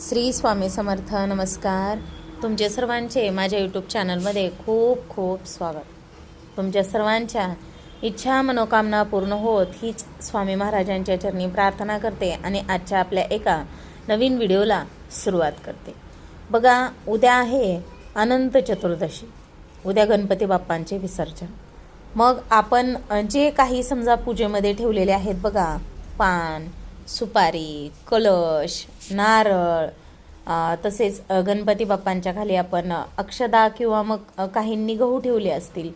श्री स्वामी समर्थ नमस्कार. तुमचे सर्वांचे माझ्या यूट्यूब चॅनलमध्ये खूप खूप स्वागत. तुमच्या सर्वांच्या इच्छा मनोकामना पूर्ण होत हीच स्वामी महाराजांच्या चरणी प्रार्थना करते आणि आजच्या आपल्या एका नवीन व्हिडिओला सुरुवात करते. बघा उद्या आहे अनंत चतुर्दशी. उद्या गणपती बाप्पांचे विसर्जन. मग आपण जे काही समजा पूजेमध्ये ठेवलेले आहेत बघा पान सुपारी कलश नारळ तसेच गणपती बाप्पांच्या खाली आपण अक्षदा किंवा मग काहींनी गहू ठेवले असतील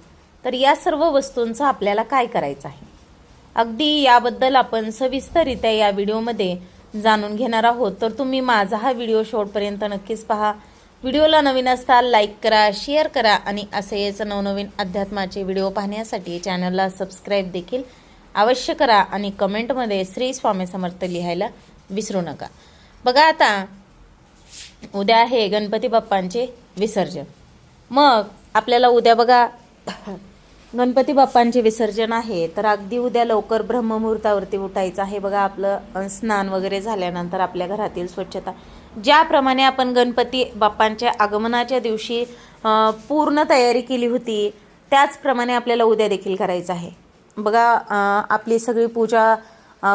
तर या सर्व वस्तूंचं आपल्याला काय करायचं आहे? अगदी याबद्दल आपण सविस्तररित्या या व्हिडिओमध्ये जाणून घेणार आहोत. तर तुम्ही माझा हा व्हिडिओ शेवटपर्यंत नक्कीच पहा. व्हिडिओला नवीन असताल लाईक करा शेअर करा आणि असेच नवनवीन अध्यात्माचे व्हिडिओ पाहण्यासाठी चॅनलला सबस्क्राईब देखील अवश्य करा आणि कमेंटमध्ये श्री स्वामी समर्थ लिहायला विसरू नका. बघा आता उद्या आहे गणपती बाप्पांचे विसर्जन. मग आपल्याला उद्या बघा गणपती बाप्पांचे विसर्जन आहे तर अगदी उद्या लवकर ब्रह्ममुहूर्तावरती उठायचं आहे. बघा आपलं स्नान वगैरे झाल्यानंतर आपल्या घरातील स्वच्छता. ज्याप्रमाणे आपण गणपती बाप्पांच्या आगमनाच्या दिवशी पूर्ण तयारी केली होती त्याचप्रमाणे आपल्याला उद्या देखील करायचं आहे. बघा आपली सगळी पूजा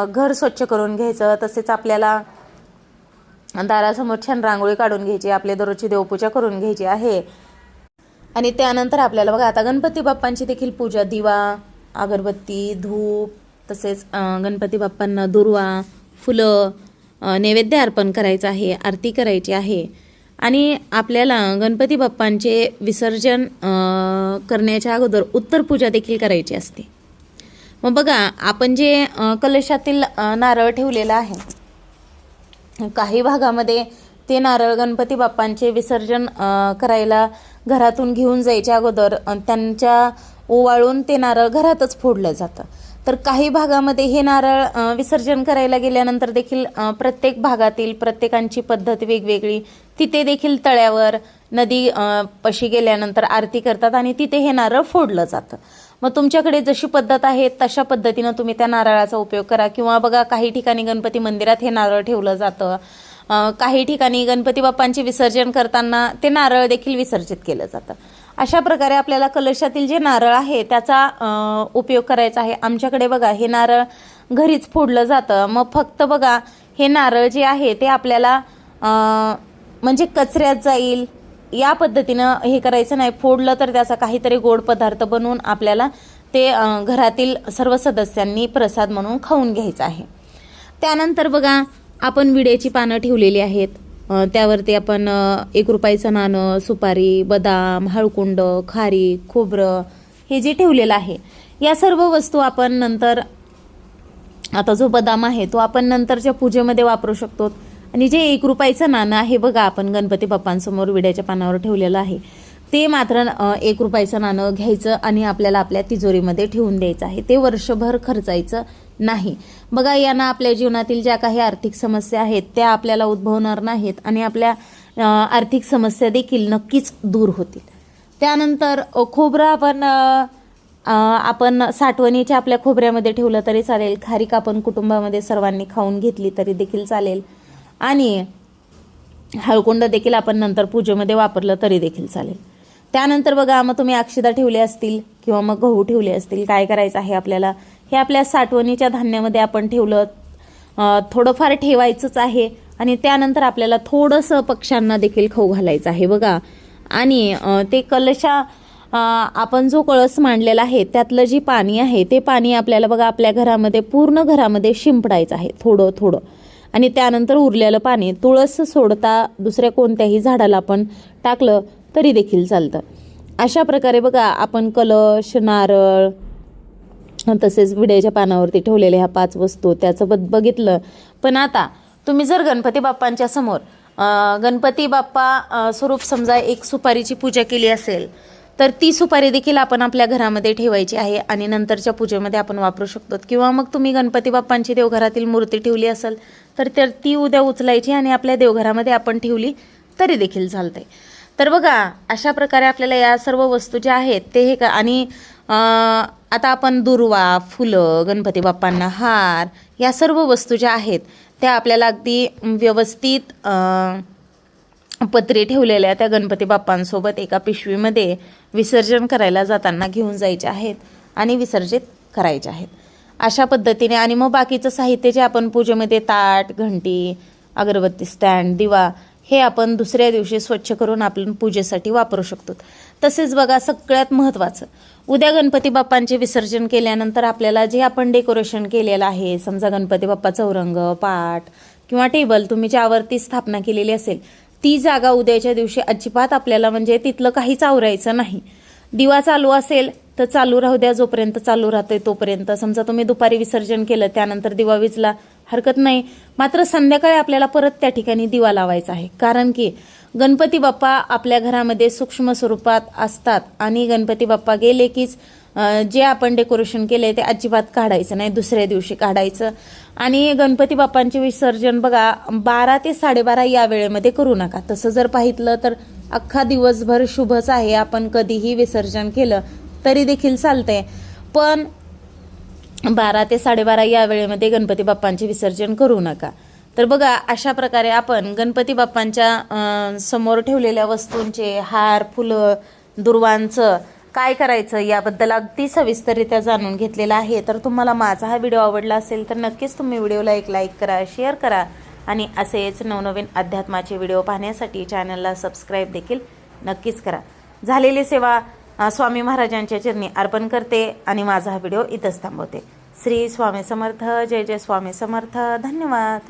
घर स्वच्छ करून घ्यायचं तसेच आपल्याला दारासमोर छान रांगोळी काढून घ्यायची आपल्या दररोजची देवपूजा करून घ्यायची आहे. आणि त्यानंतर आपल्याला बघा आता गणपती बाप्पांची देखील पूजा दिवा अगरबत्ती धूप तसेच गणपती बाप्पांना दुर्वा फुलं नैवेद्य अर्पण करायचं आहे आरती करायची आहे. आणि आपल्याला गणपती बाप्पांचे विसर्जन करण्याच्या अगोदर उत्तर पूजा देखील करायची असते. मग बघा आपण जे कलशातील नारळ ठेवलेलं आहे काही भागामध्ये ते नारळ गणपती बाप्पांचे विसर्जन करायला घरातून घेऊन जायच्या अगोदर त्यांच्या ओवाळून ते नारळ घरातच फोडलं जातं. तर काही भागामध्ये हे नारळ विसर्जन करायला गेल्यानंतर देखील प्रत्येक भागातील प्रत्येकांची पद्धत वेगवेगळी. तिथे देखील तळ्यावर नदी पशी गेल्यानंतर आरती करतात आणि तिथे हे नारळ फोडलं जातं. मग तुमच्याकडे जशी पद्धत आहे तशा पद्धतीनं तुम्ही त्या नारळाचा उपयोग करा. किंवा बघा काही ठिकाणी गणपती मंदिरात हे नारळ ठेवलं जातं. काही ठिकाणी गणपती बाप्पांचे विसर्जन करताना ते नारळ देखील विसर्जित केलं जातं. अशा प्रकारे आपल्याला कलशातील जे नारळ आहे त्याचा उपयोग करायचा आहे. आमच्याकडे बघा हे नारळ घरीच फोडलं जातं. मग फक्त बघा हे नारळ जे आहे ते आपल्याला म्हणजे कचऱ्यात जाईल या पद्धतीनं हे करायचं नाही. फोडलं तर त्याचा काहीतरी गोड पदार्थ बनवून आपल्याला ते घरातील सर्व सदस्यांनी प्रसाद म्हणून खाऊन घ्यायचं आहे. त्यानंतर बघा आपण विड्याची पानं ठेवलेली आहेत. त्यावरती आपण एक रुपयाचं नाणं सुपारी बदाम हळकुंड खारी खोबरं हे जे ठेवलेलं आहे. या सर्व वस्तू आपण नंतर आता जो बदाम आहे तो आपण नंतरच्या पूजेमध्ये वापरू शकतो. आणि जे एक रुपयाचं नाणं आहे बघा आपण गणपती बाप्पांसमोर विड्याच्या पानावर ठेवलेलं आहे ते मात्र एक रुपयाचं नाणं घ्यायचं आणि आपल्याला आपल्या तिजोरीमध्ये ठेवून द्यायचं आहे. ते वर्षभर खर्चायचं नाही. बघा यांना आपल्या जीवनातील ज्या काही आर्थिक समस्या आहेत त्या आपल्याला उद्भवणार नाहीत आणि आपल्या आर्थिक समस्या देखील नक्कीच दूर होतील. त्यानंतर खोबरं आपण आपण साठवणीच्या आपल्या खोबऱ्यामध्ये ठेवलं तरी चालेल खारीक आपण कुटुंबामध्ये सर्वांनी खाऊन घेतली तरी देखील चालेल. आणि हळकुंड देखील आपण नंतर पूजेमध्ये वापरलं तरी देखील चालेल. त्यानंतर बघा मग तुम्ही अक्षदा ठेवले असतील किंवा मग गहू ठेवले असतील काय करायचं आहे आपल्याला? हे आपल्या साठवणीच्या धान्यामध्ये आपण ठेवलं. थोडंफार ठेवायचंच आहे आणि त्यानंतर आपल्याला थोडंसं पक्ष्यांना देखील खाऊ घालायचं आहे बघा. आणि ते कलशा आपण जो कळस मांडलेला आहे त्यातलं जी पाणी आहे ते पाणी आपल्याला बघा आपल्या घरामध्ये पूर्ण घरामध्ये शिंपडायचं आहे थोडं थोडं. आणि त्यानंतर उरलेलं पाणी तुळस सोडता दुसऱ्या कोणत्याही झाडाला आपण टाकलं तरी देखील चालतं. अशा प्रकारे बघा आपण कलश नारळ तसेच विड्याच्या पानावरती ठेवलेल्या ह्या पाच वस्तू त्याचं बद बघितलं. पण आता तुम्ही जर गणपती बाप्पांच्या समोर गणपती बाप्पा स्वरूप समजा एक सुपारीची पूजा केली असेल तर ती सुपारी देखील आपण आपल्या घरामध्ये ठेवायची आहे आणि नंतरच्या पूजेमध्ये आपण वापरू शकतो. किंवा मग तुम्ही गणपती बाप्पांची देवघरातील मूर्ती ठेवली असेल तर तर ती उद्या उचलायची आणि आपल्या देवघरामध्ये आपण ठेवली तरी देखील चालते तर बघा अशा प्रकारे आपल्याला या सर्व वस्तू ज्या आहेत ते हे का आणि आता आपण दुर्वा फुलं गणपती बाप्पांना हार या सर्व वस्तू ज्या आहेत त्या आपल्याला अगदी व्यवस्थित पत्री ठेवलेल्या त्या गणपती बाप्पांसोबत एका पिशवीमध्ये विसर्जन करायला जाताना घेऊन जायचे आहेत आणि विसर्जित करायचे आहेत. अशा पद्धतीने आणि मग बाकीचं साहित्य जे आपण पूजेमध्ये ताट घंटी अगरबत्ती स्टँड दिवा हे आपण दुसऱ्या दिवशी स्वच्छ करून आपण पूजेसाठी वापरू शकतो. तसेच बघा सगळ्यात महत्त्वाचं उद्या गणपती बाप्पांचे विसर्जन केल्यानंतर आपल्याला जे आपण डेकोरेशन केलेलं आहे समजा गणपती बाप्पा चौरंग पाट किंवा टेबल तुम्ही ज्यावरती स्थापना केलेली असेल ती जागा उद्याच्या दिवशी अजिबात आपल्याला म्हणजे तिथलं काहीच आवरायचं नाही. दिवा चालू असेल तर चालू राहू द्या जोपर्यंत चालू राहतोय तोपर्यंत. समजा तुम्ही दुपारी विसर्जन केलं त्यानंतर दिवा विजला हरकत नाही. मात्र संध्याकाळी आपल्याला परत त्या ठिकाणी दिवा लावायचा आहे. कारण की गणपती बाप्पा आपल्या घरामध्ये सूक्ष्म स्वरूपात असतात आणि गणपती बाप्पा गेले कीच जे आपण डेकोरेशन केले ते अजिबात काढायचं नाही दुसऱ्या दिवशी काढायचं. आणि गणपती बाप्पांचे विसर्जन बघा बारा ते साडेबारा या वेळेमध्ये करू नका. तसं जर पाहितलं तर अख्खा दिवसभर शुभच आहे आपण कधीही विसर्जन केलं तरी देखील चालतंय. पण बारा ते साडेबारा या वेळेमध्ये गणपती बाप्पांचे विसर्जन करू नका. तर बघा अशा प्रकारे आपण गणपती बाप्पांच्या समोर ठेवलेल्या वस्तूंचे हार फुलं दुर्वांचं काय करायचं याबद्दल अगदी सविस्तररित्या जाणून घेतलेलं आहे. तर तुम्हाला माझा हा व्हिडिओ आवडला असेल तर नक्कीच तुम्ही व्हिडिओला एक लाईक करा शेअर करा आणि असेच नवनवीन अध्यात्माचे व्हिडिओ पाहण्यासाठी चॅनलला सबस्क्राईब देखील नक्कीच करा. झालेली सेवा स्वामी महाराजांच्या चरणी अर्पण करते आणि माझा हा व्हिडिओ इथंच थांबवते. श्री स्वामी समर्थ जय जय स्वामी समर्थ. धन्यवाद.